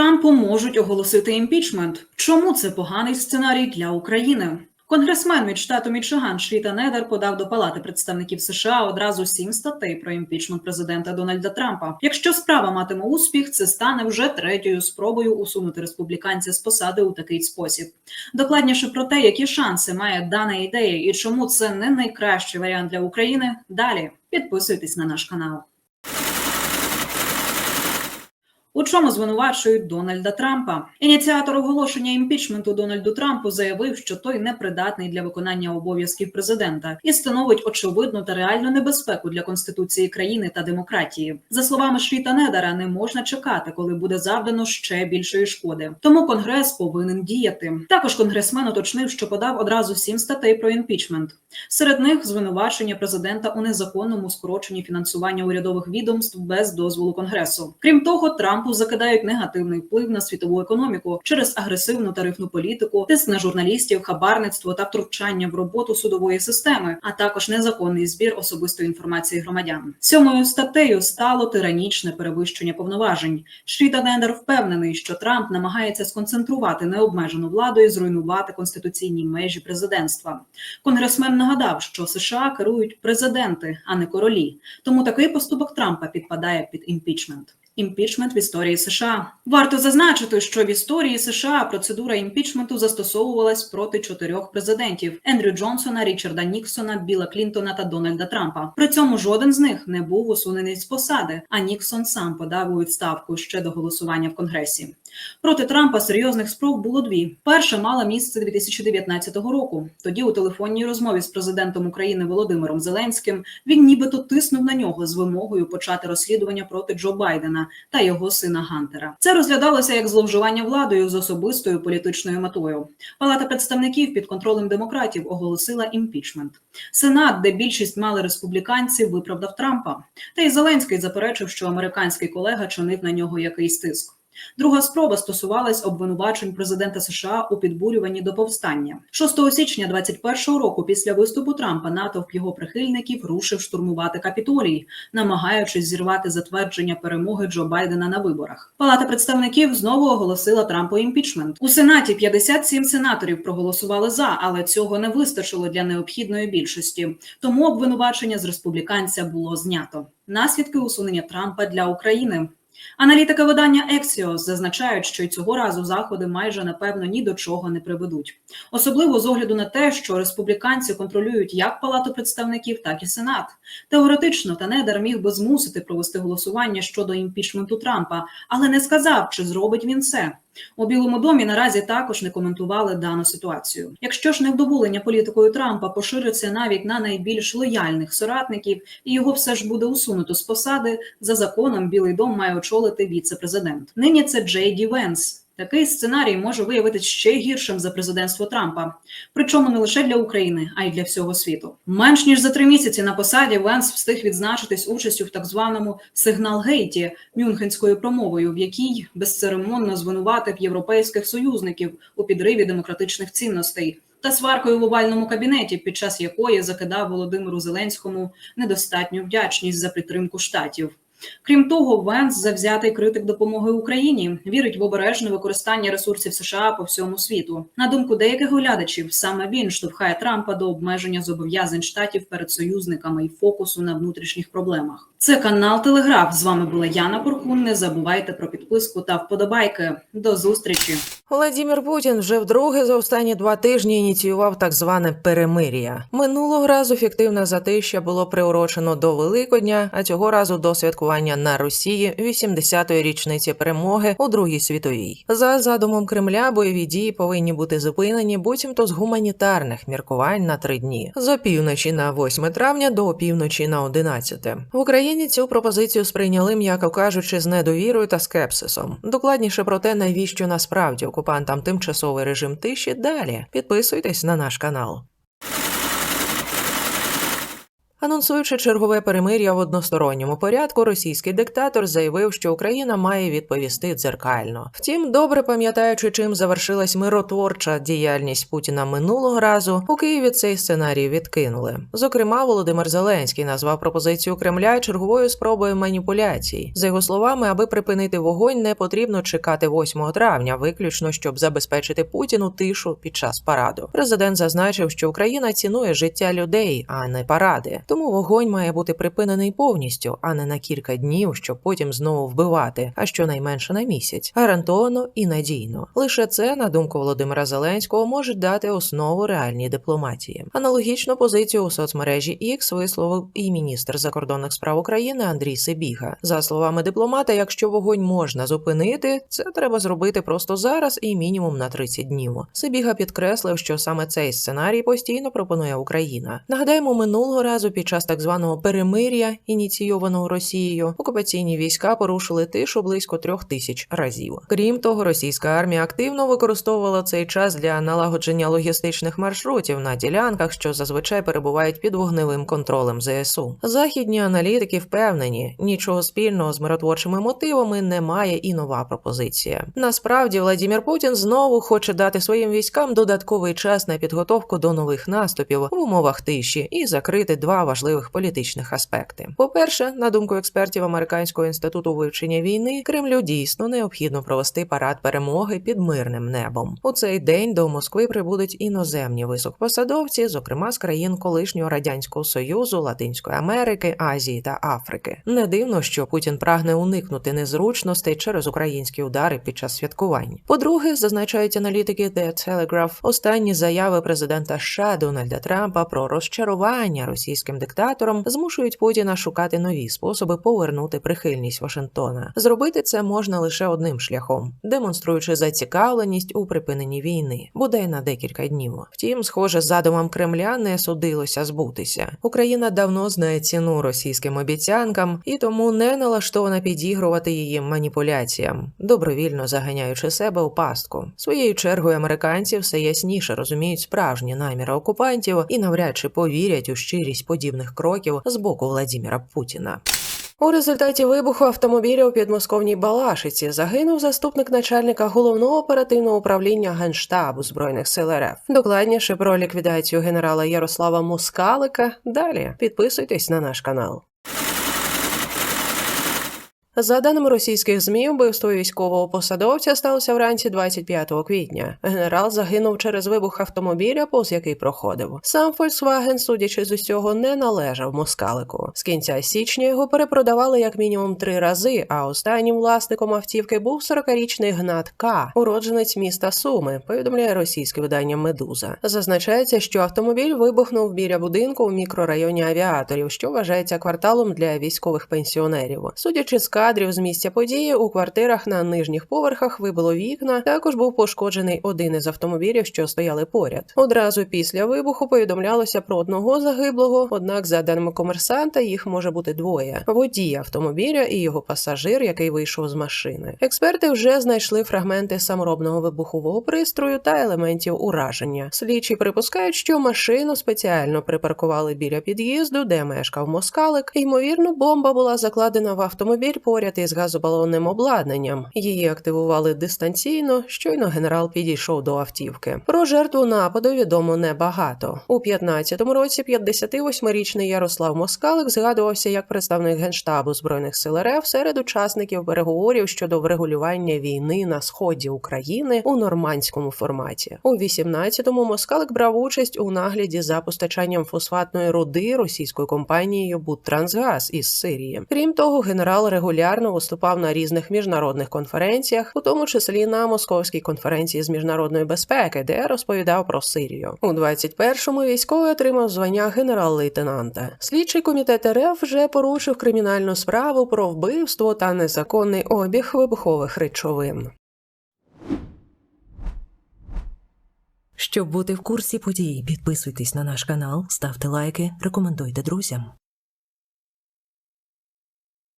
Трампу можуть оголосити імпічмент. Чому це поганий сценарій для України? Конгресмен від штату Мічиган Шріта Недер подав до Палати представників США одразу сім статей про імпічмент президента Дональда Трампа. Якщо справа матиме успіх, це стане вже третьою спробою усунути республіканця з посади у такий спосіб. Докладніше про те, які шанси має дана ідея і чому це не найкращий варіант для України. Далі підписуйтесь на наш канал. У чому звинувачують Дональда Трампа? Ініціатор оголошення імпічменту Дональду Трампу заявив, що той непридатний для виконання обов'язків президента і становить очевидну та реальну небезпеку для конституції країни та демократії. За словами Шріта Недера, не можна чекати, коли буде завдано ще більшої шкоди. Тому конгрес повинен діяти. Також конгресмен уточнив, що подав одразу сім статей про імпічмент. Серед них звинувачення президента у незаконному скороченні фінансування урядових відомств без дозволу конгресу. Крім того, Трампу закидають негативний вплив на світову економіку через агресивну тарифну політику, тиск на журналістів, хабарництво та втручання в роботу судової системи, а також незаконний збір особистої інформації громадян. Сьомою статтею стало тиранічне перевищення повноважень. Шріта Нендер впевнений, що Трамп намагається сконцентрувати необмежену владу і зруйнувати конституційні межі президентства. Конгресмен нагадав, що США керують президенти, а не королі. Тому такий поступок Трампа підпадає під імпічмент. Імпічмент в історії США варто зазначити, що в історії США процедура імпічменту застосовувалась проти чотирьох президентів: Ендрю Джонсона, Річарда Ніксона, Біла Клінтона та Дональда Трампа. При цьому жоден з них не був усунений з посади, а Ніксон сам подав у відставку ще до голосування в Конгресі. Проти Трампа серйозних спроб було дві. Перша мала місце 2019 року. Тоді у телефонній розмові з президентом України Володимиром Зеленським він нібито тиснув на нього з вимогою почати розслідування проти Джо Байдена та його сина Гантера. Це розглядалося як зловживання владою з особистою політичною метою. Палата представників під контролем демократів оголосила імпічмент. Сенат, де більшість мали республіканці, виправдав Трампа. Та й Зеленський заперечив, що американський колега чинив на нього якийсь тиск. Друга спроба стосувалась обвинувачень президента США у підбурюванні до повстання. 6 січня 21 року, після виступу Трампа, натовп його прихильників рушив штурмувати капітолій, намагаючись зірвати затвердження перемоги Джо Байдена на виборах. Палата представників знову оголосила Трампу імпічмент. У сенаті 57 сенаторів проголосували за, але цього не вистачило для необхідної більшості. Тому обвинувачення з республіканця було знято. Наслідки усунення Трампа для України. Аналітики видання Axios зазначають, що й цього разу заходи майже напевно ні до чого не приведуть, особливо з огляду на те, що республіканці контролюють як палату представників, так і сенат. Теоретично Танедер міг би змусити провести голосування щодо імпічменту Трампа, але не сказав, чи зробить він це. У Білому домі наразі також не коментували дану ситуацію. Якщо ж невдоволення політикою Трампа пошириться навіть на найбільш лояльних соратників, і його все ж буде усунуто з посади, за законом Білий дом має очолити віце-президент. Нині це Джей Ді Венс. Такий сценарій може виявитися ще гіршим за президентство Трампа, причому не лише для України, а й для всього світу. Менш ніж за три місяці на посаді Венс встиг відзначитись участю в так званому сигнал гейті мюнхенською промовою, в якій безцеремонно звинуватив європейських союзників у підриві демократичних цінностей. Та сваркою в овальному кабінеті, під час якої закидав Володимиру Зеленському недостатню вдячність за підтримку штатів. Крім того, Венс завзятий критик допомоги Україні вірить в обережне використання ресурсів США по всьому світу. На думку деяких оглядачів, саме він штовхає Трампа до обмеження зобов'язань штатів перед союзниками і фокусу на внутрішніх проблемах. Це канал Телеграф. З вами була Яна Порхун. Не забувайте про підписку та вподобайки. До зустрічі. Володимир Путін вже вдруге за останні два тижні ініціював так зване перемир'я. Минулого разу фіктивне затища було приурочено до Великодня, а цього разу до святкування на Росії 80-ї річниці перемоги у Другій світовій. За задумом Кремля бойові дії повинні бути зупинені, буцімто з гуманітарних міркувань на три дні з опівночі на 8 травня до опівночі на 11. В Україні цю пропозицію сприйняли, м'яко кажучи, з недовірою та скепсисом. Докладніше про те, навіщо насправді окупантам тимчасовий режим тиші. Далі підписуйтесь на наш канал. Анонсуючи чергове перемир'я в односторонньому порядку, російський диктатор заявив, що Україна має відповісти дзеркально. Втім, добре пам'ятаючи, чим завершилась миротворча діяльність Путіна минулого разу, у Києві цей сценарій відкинули. Зокрема, Володимир Зеленський назвав пропозицію Кремля черговою спробою маніпуляцій. За його словами, аби припинити вогонь, не потрібно чекати 8 травня, виключно щоб забезпечити Путіну тишу під час параду. Президент зазначив, що Україна цінує життя людей, а не паради. Тому вогонь має бути припинений повністю, а не на кілька днів, щоб потім знову вбивати, а щонайменше на місяць, гарантовано і надійно. Лише це, на думку Володимира Зеленського, може дати основу реальній дипломатії. Аналогічну позицію у соцмережі X висловив і міністр закордонних справ України Андрій Сибіга. За словами дипломата, якщо вогонь можна зупинити, це треба зробити просто зараз і мінімум на 30 днів. Сибіга підкреслив, що саме цей сценарій постійно пропонує Україна. Нагадаємо, минулого разу під час так званого перемир'я, ініційованого Росією, окупаційні війська порушили тишу близько трьох тисяч разів. Крім того, російська армія активно використовувала цей час для налагодження логістичних маршрутів на ділянках, що зазвичай перебувають під вогневим контролем ЗСУ. Західні аналітики впевнені, нічого спільного з миротворчими мотивами немає і нова пропозиція. Насправді, Владімір Путін знову хоче дати своїм військам додатковий час на підготовку до нових наступів в умовах тиші і закрити два важливих політичних аспекти. По-перше, на думку експертів Американського інституту вивчення війни, Кремлю дійсно необхідно провести парад перемоги під мирним небом. У цей день до Москви прибудуть іноземні високопосадовці, зокрема з країн колишнього радянського союзу, Латинської Америки, Азії та Африки. Не дивно, що Путін прагне уникнути незручностей через українські удари під час святкувань. По-друге, зазначають аналітики The Telegraph, останні заяви президента США Дональда Трампа про розчарування російським диктатором змушують Путіна шукати нові способи повернути прихильність Вашингтона. Зробити це можна лише одним шляхом, демонструючи зацікавленість у припиненні війни, бодай на декілька днів. Втім, схоже, задумам Кремля не судилося збутися. Україна давно знає ціну російським обіцянкам і тому не налаштована підігрувати її маніпуляціям, добровільно заганяючи себе у пастку. Своєю чергою американці все ясніше розуміють справжні наміри окупантів і навряд чи повірять у щирість подібних кроків з боку Владіміра Путіна. У результаті вибуху автомобіля у підмосковній Балашиці загинув заступник начальника головного оперативного управління Генштабу збройних сил РФ. Докладніше про ліквідацію генерала Ярослава Мускалика. Далі підписуйтесь на наш канал. За даними російських змі, вбивство військового посадовця сталося вранці 25 квітня. Генерал загинув через вибух автомобіля, повз який проходив. Сам Volkswagen, судячи з усього, не належав москалику. З кінця січня його перепродавали як мінімум три рази. А останнім власником автівки був 40-річний Гнат К, уродженець міста Суми. Повідомляє російське видання Медуза. Зазначається, що автомобіль вибухнув біля будинку у мікрорайоні авіаторів, що вважається кварталом для військових пенсіонерів. Судячи з кадрів з місця події, у квартирах на нижніх поверхах вибило вікна. Також був пошкоджений один із автомобілів, що стояли поряд. Одразу після вибуху повідомлялося про одного загиблого. Однак, за даними комерсанта, їх може бути двоє: водій автомобіля і його пасажир, який вийшов з машини. Експерти вже знайшли фрагменти саморобного вибухового пристрою та елементів ураження. Слідчі припускають, що машину спеціально припаркували біля під'їзду, де мешкав москалик. Ймовірно, бомба була закладена в автомобіль поряд із газобалонним обладнанням. Її активували дистанційно. Щойно генерал підійшов до автівки. Про жертву нападу відомо небагато. У 15-му році 58-річний Ярослав Москалик згадувався як представник генштабу збройних сил РФ серед учасників переговорів щодо врегулювання війни на сході України у нормандському форматі. У 18-му Москалик брав участь у нагляді за постачанням фосфатної руди російською компанією Будтрансгаз із Сирії. Крім того, генерал регулярно виступав на різних міжнародних конференціях, у тому числі на Московській конференції з міжнародної безпеки, де розповідав про Сирію. У 21-му військовий отримав звання генерал-лейтенанта. Слідчий комітет РФ вже порушив кримінальну справу про вбивство та незаконний обіг вибухових речовин. Щоб бути в курсі подій, підписуйтесь на наш канал, ставте лайки, рекомендуйте друзям.